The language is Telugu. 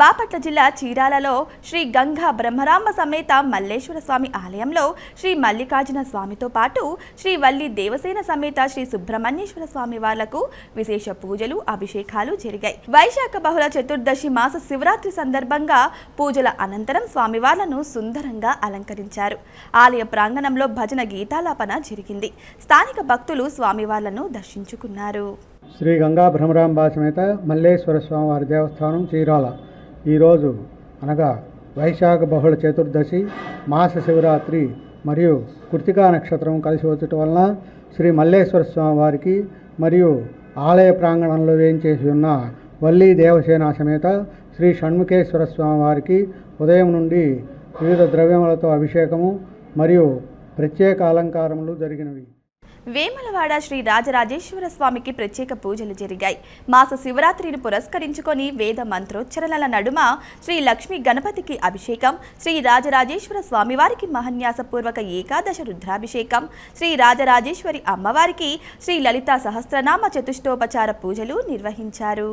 బాపట్ల జిల్లా చీరాలలో శ్రీ గంగా బ్రహ్మరాంబ సమేత మల్లేశ్వర స్వామి ఆలయంలో శ్రీ మల్లికార్జున స్వామితో పాటు శ్రీ వల్లి దేవసేన సమేత శ్రీ సుబ్రహ్మణ్యేశ్వర స్వామి వాళ్ళకు విశేష పూజలు అభిషేకాలు జరిగాయి. వైశాఖ బహుళ చతుర్దశి మాస శివరాత్రి సందర్భంగా పూజల అనంతరం స్వామివార్లను సుందరంగా అలంకరించారు. ఆలయ ప్రాంగణంలో భజన గీతాలాపన జరిగింది. స్థానిక భక్తులు స్వామివార్లను దర్శించుకున్నారు. శ్రీ గంగా భ్రమరాంబా సమేత మల్లేశ్వర స్వామివారి దేవస్థానం చీరాల. ఈరోజు అనగా వైశాఖ బహుళ చతుర్దశి మాస శివరాత్రి మరియు కృతికా నక్షత్రం కలిసి వచ్చటం వలన శ్రీ మల్లేశ్వర స్వామి వారికి మరియు ఆలయ ప్రాంగణంలో వేయించేసి ఉన్న వల్లి దేవసేన సమేత శ్రీ షణ్ముఖేశ్వర స్వామి వారికి ఉదయం నుండి వివిధ ద్రవ్యములతో అభిషేకము మరియు ప్రత్యేక అలంకారములు జరిగినవి. వేములవాడ శ్రీ రాజరాజేశ్వర స్వామికి ప్రత్యేక పూజలు జరిగాయి. మాస శివరాత్రిని పురస్కరించుకొని వేద మంత్రోచ్చరణల నడుమ శ్రీ లక్ష్మీ గణపతికి అభిషేకం శ్రీ రాజరాజేశ్వర స్వామివారికి మహన్యాసపూర్వక ఏకాదశ రుద్రాభిషేకం శ్రీ రాజరాజేశ్వరి అమ్మవారికి శ్రీ లలితా సహస్రనామ చతుష్టోపచార పూజలు నిర్వహించారు.